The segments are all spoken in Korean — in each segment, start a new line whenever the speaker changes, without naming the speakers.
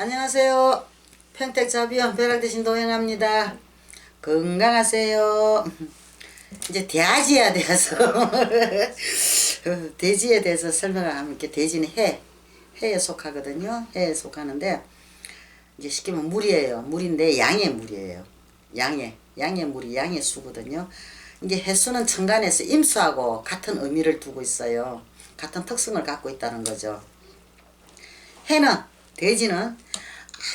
안녕하세요. 평택자비원 벼락 대신 도현합니다. 건강하세요. 이제 돼지에 대해서 돼지에 대해서 설명을 하면 이렇게 돼지는 해 해에 속하거든요. 해에 속하는데 이제 쉽게 말하면 물이에요. 물인데 양의 물이에요. 양의 양의 물이 양의 수거든요. 이게 해수는 천간에서 임수하고 같은 의미를 두고 있어요. 같은 특성을 갖고 있다는 거죠. 해는 돼지는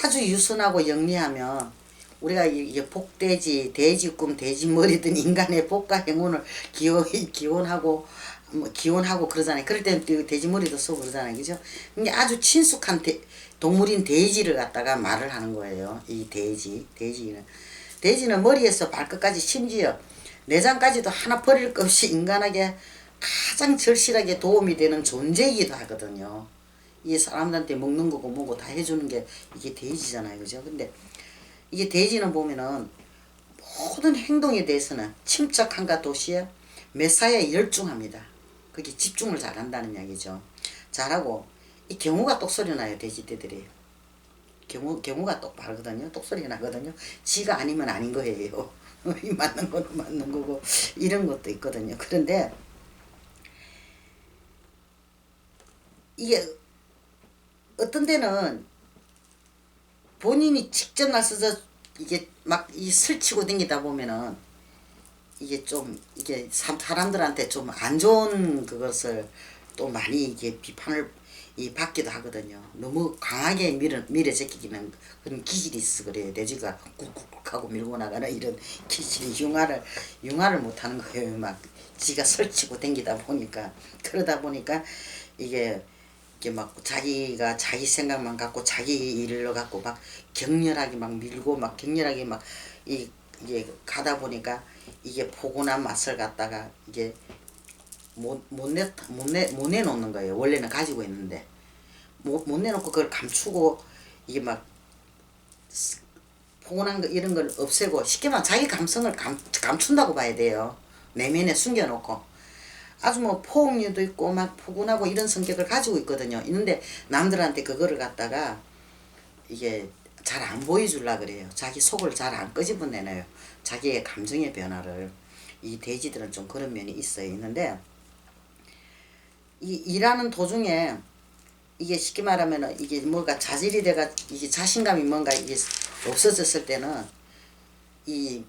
아주 유순하고 영리하며 우리가 이게 복돼지, 돼지꿈, 돼지머리 든 인간의 복과 행운을 기원 기원하고 뭐 기원하고 그러잖아요. 그럴 때는 또 돼지머리도 쓰고 그러잖아요, 그죠? 이게 아주 친숙한 돼- 동물인 돼지를 갖다가 말을 하는 거예요. 이 돼지, 돼지는 돼지는 머리에서 발끝까지 심지어 내장까지도 하나 버릴 것 없이 인간에게 가장 절실하게 도움이 되는 존재이기도 하거든요. 이게 사람들한테 먹는 거고 뭐고 다 해주는 게 이게 돼지잖아요. 그죠? 근데 이게 돼지는 보면은 모든 행동에 대해서는 침착함과 도시에 매사에 열중합니다. 그게 집중을 잘한다는 이야기죠. 잘하고 이 경우가 똑소리 나요. 돼지떼들이. 경우 경우가 똑바르거든요. 똑소리 나거든요. 지가 아니면 아닌 거예요. 이 맞는 거는 맞는 거고 이런 것도 있거든요. 그런데 이게 어떤 데는 본인이 직접 나서서 이게 막 이 설치고 댕기다 보면은 이게 좀 이게 사- 사람들한테 좀 안 좋은 그것을 또 많이 이게 비판을 이 받기도 하거든요. 너무 강하게 밀어 밀어 제끼기는 그런 기질이 있어 그래요. 돼지가 꾹꾹꾹하고 밀고 나가는 이런 기질이 융화를 융화를 못 하는 거예요. 막 지가 설치고 댕기다 보니까 그러다 보니까 이게 이게 막 자기가 자기 생각만 갖고 자기 일로 갖고 막 격렬하게 막 밀고 막 격렬하게 막 이 이게 가다 보니까 이게 포근한 맛을 갖다가 이게 못못 내 못 내 못 내놓는 거예요. 원래는 가지고 있는데 못 못 내놓고 그걸 감추고 이게 막 포근한 거 이런 걸 없애고 쉽게 말하면 자기 감성을 감, 감춘다고 봐야 돼요. 내면에 숨겨놓고 아주 뭐 포옹류도 있고 막 포근하고 이런 성격을 가지고 있거든요. 있는데 남들한테 그거를 갖다가 이게 잘 안 보여주려 그래요. 자기 속을 잘 안 끄집어내네요. 자기의 감정의 변화를 이 돼지들은 좀 그런 면이 있어요. 있는데 이 일하는 도중에 이게 쉽게 말하면 이게 뭐가 자질이 돼가 이게 자신감이 뭔가 이게 없어졌을 때는 이팍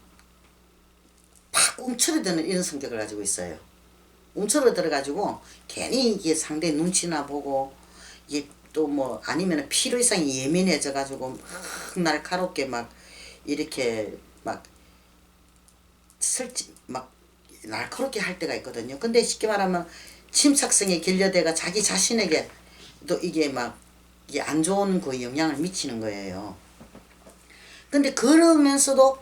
움츠러드는 이런 성격을 가지고 있어요. 움츠러들어 가지고 괜히 이게 상대 눈치나 보고 이게 또 뭐 아니면 필요 이상이 예민해져 가지고 막 날카롭게 막 이렇게 막 설치 막 날카롭게 할 때가 있거든요. 근데 쉽게 말하면 침착성에 길려대가 자기 자신에게 또 이게 막 이게 안 좋은 그 영향을 미치는 거예요. 근데 그러면서도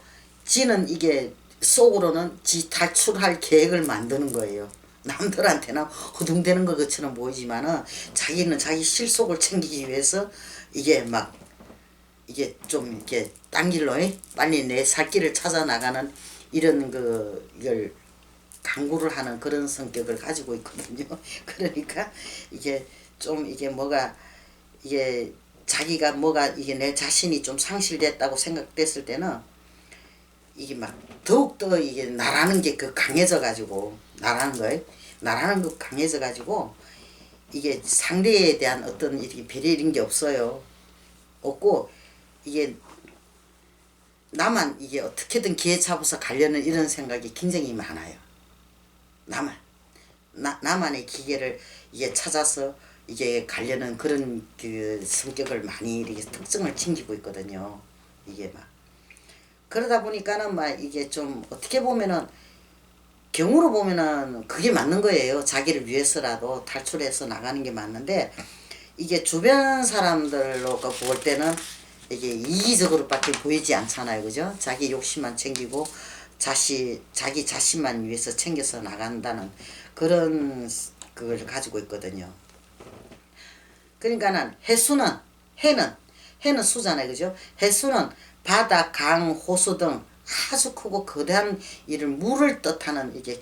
지는 이게 속으로는 지 탈출할 계획을 만드는 거예요. 남들한테는 허둥대는 것처럼 보이지만은 자기는 자기 실속을 챙기기 위해서 이게 막 이게 좀 이렇게 딴 길로 에? 빨리 내 살 길을 찾아 나가는 이런 그 이걸 강구를 하는 그런 성격을 가지고 있거든요. 그러니까 이게 좀 이게 뭐가 이게 자기가 뭐가 이게 내 자신이 좀 상실됐다고 생각됐을 때는 이게 막 더욱더 이게 나라는 게 그 강해져 가지고 나라는 거에 나라는 거 강해져 가지고 이게 상대에 대한 어떤 이렇게 배려 이런 게 없어요. 없고 이게 나만 이게 어떻게든 기회 잡아서 가려는 이런 생각이 굉장히 많아요. 나만 나 나만의 기계를 이게 찾아서 이게 가려는 그런 그 성격을 많이 이렇게 특성을 챙기고 있거든요. 이게 막 그러다 보니까는 막 이게 좀 어떻게 보면은 경우로 보면은 그게 맞는 거예요. 자기를 위해서라도 탈출해서 나가는 게 맞는데 이게 주변 사람들로 그볼 때는 이게 이기적으로밖에 보이지 않잖아요. 그죠? 자기 욕심만 챙기고 자시 자기 자신만 위해서 챙겨서 나간다는 그런 그걸 가지고 있거든요. 그러니까는 해수는 해는 해는 수잖아요. 그죠? 해수는 바다, 강, 호수 등 아주 크고 거대한 이를 물을 뜻하는 이게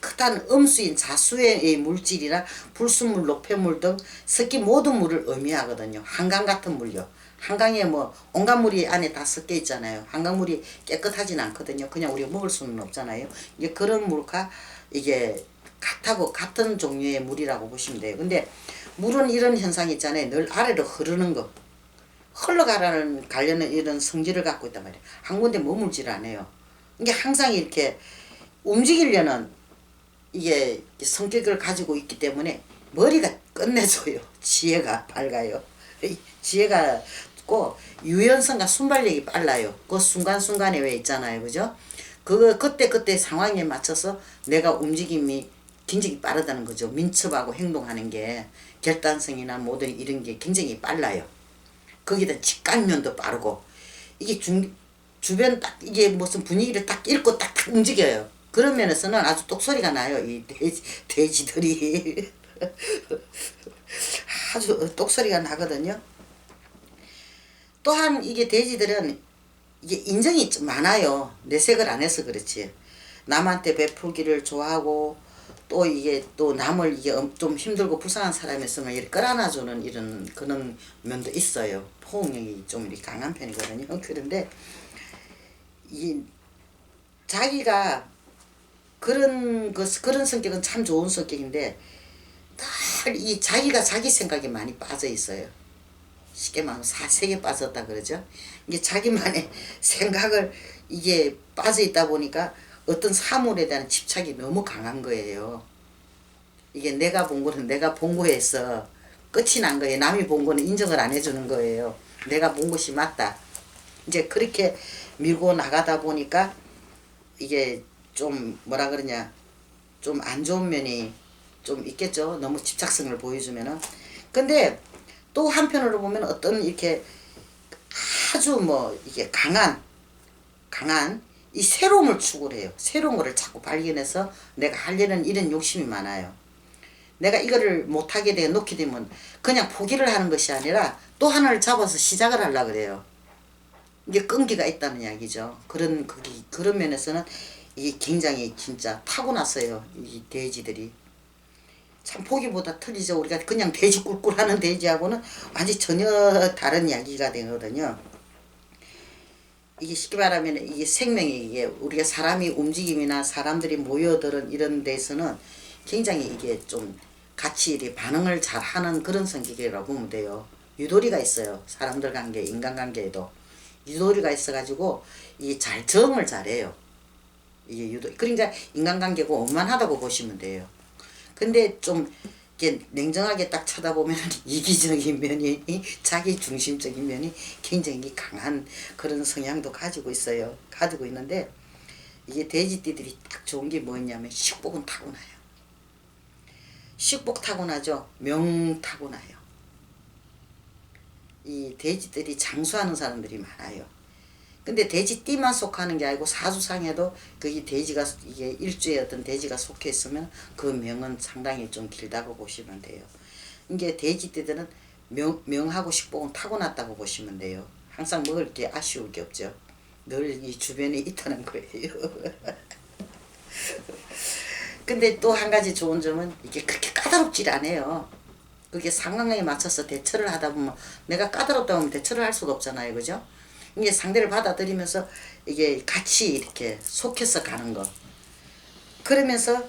크단 음수인 자수의 물질이나 불순물, 노폐물 등 섞인 모든 물을 의미하거든요. 한강 같은 물요. 한강에 뭐 온갖 물이 안에 다 섞여 있잖아요. 한강물이 깨끗하진 않거든요. 그냥 우리가 먹을 수는 없잖아요. 이제 그런 물과 이게 같하고 같은 종류의 물이라고 보시면 돼요. 근데 물은 이런 현상이 있잖아요. 늘 아래로 흐르는 거. 흘러가라는 가려는 이런 성질을 갖고 있단 말이에요. 한 군데 머물질 않아요. 이게 항상 이렇게 움직이려는 이게 성격을 가지고 있기 때문에 머리가 끝내줘요. 지혜가 밝아요. 이 지혜가 있고 유연성과 순발력이 빨라요. 그 순간순간에 왜 있잖아요. 그죠? 그거 그때 그때 상황에 맞춰서 내가 움직임이 굉장히 빠르다는 거죠. 민첩하고 행동하는 게 결단성이나 모든 이런 게 굉장히 빨라요. 거기다 직관면도 빠르고 이게 중, 주변 딱 이게 무슨 분위기를 딱 읽고 딱, 딱 움직여요. 그런 면에서는 아주 똑소리가 나요. 이 돼지, 돼지들이 아주 똑소리가 나거든요. 또한 이게 돼지들은 이게 인정이 좀 많아요. 내색을 안 해서 그렇지. 남한테 베풀기를 좋아하고 또 이게 또 남을 이게 엄- 좀 힘들고 불쌍한 사람이 있으면 이렇게 끌어안아주는 이런 그런 면도 있어요. 포옹력이 좀 이렇게 강한 편이거든요. 그런데 이 자기가 그런 그 그런 성격은 참 좋은 성격인데 늘 이 자기가 자기 생각에 많이 빠져 있어요. 쉽게 말하면 사색에 빠졌다 그러죠. 이게 자기만의 생각을 이게 빠져 있다 보니까 어떤 사물에 대한 집착이 너무 강한 거예요. 이게 내가 본 거는 내가 본 거에서 끝이 난 거예요. 남이 본 거는 인정을 안 해주는 거예요. 내가 본 것이 맞다. 이제 그렇게 밀고 나가다 보니까 이게 좀 뭐라 그러냐 좀 안 좋은 면이 좀 있겠죠. 너무 집착성을 보여주면은. 근데 또 한편으로 보면 어떤 이렇게 아주 뭐 이게 강한 강한 이 새로움을 추구를 해요. 새로운 거를 자꾸 발견해서 내가 하려는 이런 욕심이 많아요. 내가 이거를 못하게 되고 놓게 되면 그냥 포기를 하는 것이 아니라 또 하나를 잡아서 시작을 하려 그래요. 이게 끈기가 있다는 이야기죠. 그런 거기 그런 면에서는 이게 굉장히 진짜 타고났어요. 이 돼지들이. 참 보기보다 틀리죠. 우리가 그냥 돼지 꿀꿀하는 돼지하고는 완전 전혀 다른 이야기가 되거든요. 이게 쉽게 말하면 이게 생명이 이게 우리가 사람이 움직임이나 사람들이 모여드는 이런 데서는 굉장히 이게 좀 같이 반응을 잘 하는 그런 성격이라고 보면 돼요. 유도리가 있어요. 사람들 관계, 인간 관계에도. 유도리가 있어가지고 이게 잘 적응을 잘해요. 이게 유도. 그러니까 인간관계가 원만하다고 보시면 돼요. 근데 좀 이렇게 냉정하게 딱 쳐다보면 이기적인 면이 자기 중심적인 면이 굉장히 강한 그런 성향도 가지고 있어요. 가지고 있는데 이게 돼지띠들이 딱 좋은 게 뭐냐면 식복은 타고나요. 식복 타고나죠. 명 타고나요. 이 돼지들이 장수하는 사람들이 많아요. 근데 돼지띠만 속하는 게 아니고 사주상에도 거기 돼지가 이게 일주에 어떤 돼지가 속해 있으면 그 명은 상당히 좀 길다고 보시면 돼요. 이게 돼지띠들은 명, 명하고 식복은 타고났다고 보시면 돼요. 항상 먹을 게 아쉬울 게 없죠. 늘 이 주변에 있다는 거예요. 근데 또 한 가지 좋은 점은 이게 그렇게 까다롭질 않아요. 그게 상황에 맞춰서 대처를 하다 보면 내가 까다롭다 보면 대처를 할 수가 없잖아요. 그죠? 이게 상대를 받아들이면서 이게 같이 이렇게 속해서 가는 거. 그러면서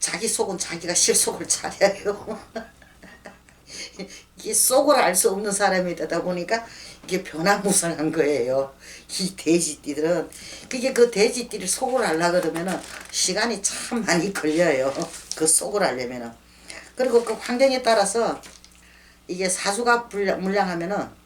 자기 속은 자기가 실속을 차려요. 이게 속을 알 수 없는 사람이 되다 보니까 이게 변화무쌍한 거예요. 이 돼지띠들은 그게 그 돼지띠를 속을 알라 그러면은 시간이 참 많이 걸려요. 그 속을 알려면은 그리고 그 환경에 따라서 이게 사주가 불량, 물량하면은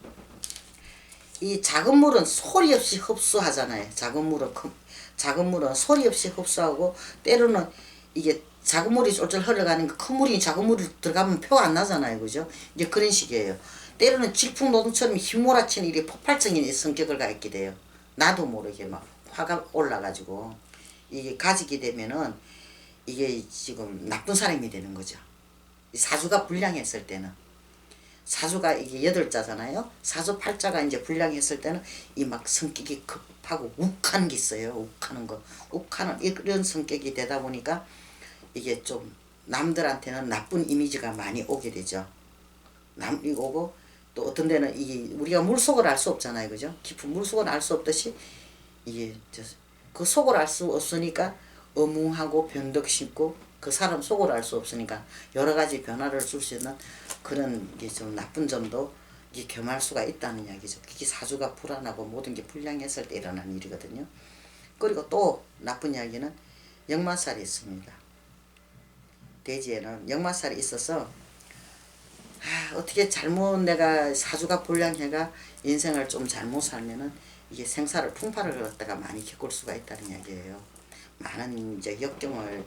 이 작은 물은 소리 없이 흡수하잖아요. 작은 물은 큰, 작은 물은 소리 없이 흡수하고 때로는 이게 작은 물이 쫄쫄 흘러가는 그큰 물이 작은 물이 들어가면 표가 안 나잖아요. 그죠? 이제 그런 식이에요. 때로는 질풍노동처럼 휘몰아치는 이게 폭발적인 성격을 갖게 돼요. 나도 모르게 막 화가 올라가지고 이게 가지게 되면은 이게 지금 나쁜 사람이 되는 거죠. 이 사주가 불량했을 때는 사주가 이게 여덟 자잖아요. 사주 팔자가 이제 불량했을 때는 이 막 성격이 급하고 욱하는 게 있어요. 욱하는 거. 욱하는 이런 성격이 되다 보니까 이게 좀 남들한테는 나쁜 이미지가 많이 오게 되죠. 남이 오고 또 어떤 데는 이게 우리가 물속을 알 수 없잖아요. 그죠? 깊은 물속을 알 수 없듯이 이게 저, 그 속을 알 수 없으니까 어뭉하고 변덕 심고 그 사람 속을 알 수 없으니까 여러 가지 변화를 줄 수 있는 그런 게 좀 나쁜 점도 이게 겸할 수가 있다는 이야기죠. 이게 사주가 불안하고 모든 게 불량했을 때 일어나는 일이거든요. 그리고 또 나쁜 이야기는 역마살이 있습니다. 대지에는 역마살이 있어서 아, 어떻게 잘못 내가 사주가 불량해가 인생을 좀 잘못 살면은 이게 생사를 풍파를 갖다가 많이 겪을 수가 있다는 이야기예요. 많은 이제 역경을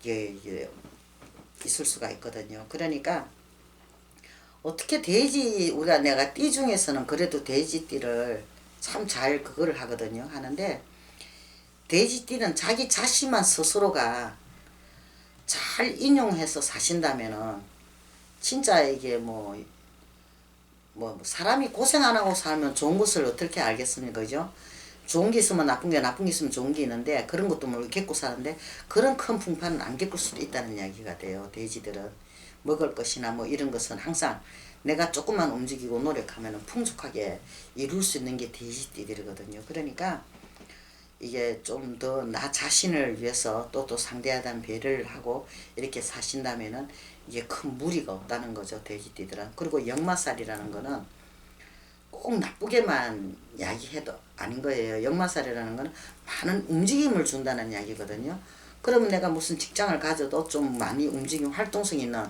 이게 있을 수가 있거든요. 그러니까 어떻게 돼지 우리가 내가 띠 중에서는 그래도 돼지띠를 참 잘 그거를 하거든요. 하는데 돼지띠는 자기 자신만 스스로가 잘 인용해서 사신다면은 진짜 이게 뭐, 뭐 사람이 고생 안 하고 살면 좋은 것을 어떻게 알겠습니까? 그죠? 좋은 게 있으면 나쁜 게 나쁜 게 있으면 좋은 게 있는데 그런 것도 모르고 겪고 사는데 그런 큰 풍파는 안 겪을 수도 있다는 이야기가 돼요. 돼지들은 먹을 것이나 뭐 이런 것은 항상 내가 조금만 움직이고 노력하면 풍족하게 이룰 수 있는 게 돼지띠들이거든요. 그러니까 이게 좀 더 나 자신을 위해서 또 또 상대하다는 배려를 하고 이렇게 사신다면은 이게 큰 무리가 없다는 거죠 돼지띠들은. 그리고 역마살이라는 거는 꼭 나쁘게만 이야기해도 아닌 거예요. 역마살이라는 거는 많은 움직임을 준다는 이야기거든요. 그러면 내가 무슨 직장을 가져도 좀 많이 움직임 활동성 있는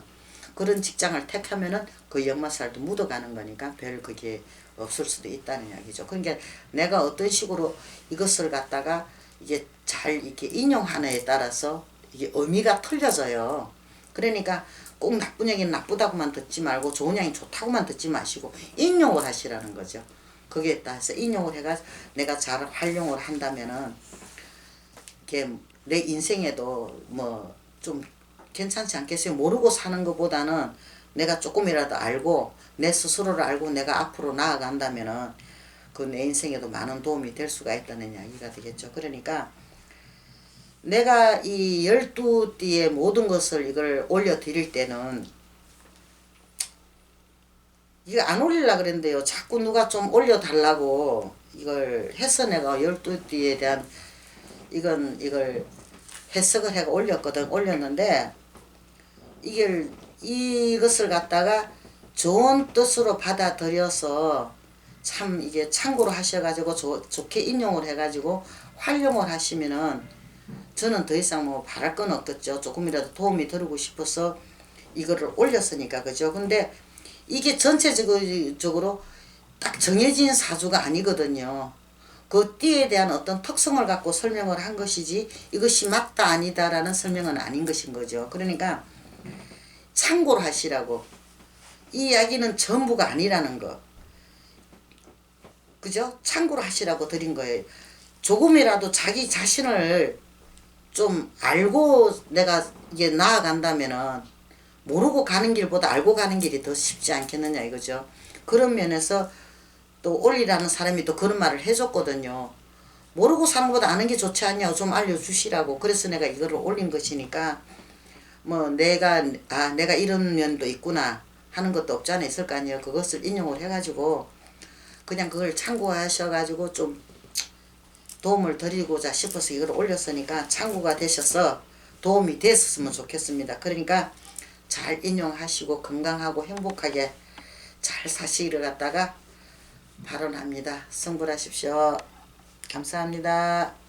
그런 직장을 택하면은 그 역마살도 묻어가는 거니까 별 그게 없을 수도 있다는 이야기죠. 그러니까 내가 어떤 식으로 이것을 갖다가 이게 잘 이렇게 인용하느냐에 따라서 이게 의미가 틀려져요. 그러니까 꼭 나쁜 얘기는 나쁘다고만 듣지 말고 좋은 얘기는 좋다고만 듣지 마시고 인용을 하시라는 거죠. 거기에 따라서 인용을 해가 내가 잘 활용을 한다면은 이게 내 인생에도 뭐좀 괜찮지 않겠어요. 모르고 사는 것보다는 내가 조금이라도 알고 내 스스로를 알고 내가 앞으로 나아간다면은 그 내 인생에도 많은 도움이 될 수가 있다는 이야기가 되겠죠. 그러니까 내가 이 열두 띠의 모든 것을 이걸 올려드릴 때는 이거 안 올리려 그랬는데요. 자꾸 누가 좀 올려달라고 이걸 해서 내가 열두 띠에 대한 이건 이걸 해석을 해가 올렸거든. 올렸는데 이걸 이것을 갖다가 좋은 뜻으로 받아들여서 참 이게 참고로 하셔가지고 조, 좋게 인용을 해가지고 활용을 하시면은 저는 더 이상 뭐 바랄 건 없겠죠. 조금이라도 도움이 되고 싶어서 이거를 올렸으니까 그죠. 근데 이게 전체적으로 딱 정해진 사주가 아니거든요. 그 띠에 대한 어떤 특성을 갖고 설명을 한 것이지 이것이 맞다 아니다라는 설명은 아닌 것인 거죠. 그러니까 참고로 하시라고. 이 이야기는 전부가 아니라는 거. 그죠? 참고로 하시라고 드린 거예요. 조금이라도 자기 자신을 좀 알고 내가 이게 나아간다면은 모르고 가는 길보다 알고 가는 길이 더 쉽지 않겠느냐 이거죠. 그런 면에서 또 올리라는 사람이 또 그런 말을 해줬거든요. 모르고 사는 것보다 아는 게 좋지 않냐 좀 알려주시라고. 그래서 내가 이거를 올린 것이니까 뭐 내가 아 내가 이런 면도 있구나 하는 것도 없지 않아 있을 거 아니에요. 그것을 인용을 해가지고 그냥 그걸 참고하셔가지고 좀 도움을 드리고자 싶어서 이걸 올렸으니까 참고가 되셔서 도움이 됐었으면 좋겠습니다. 그러니까 잘 인용하시고 건강하고 행복하게 잘 사시기를 갖다가 발언합니다. 성불하십시오. 감사합니다.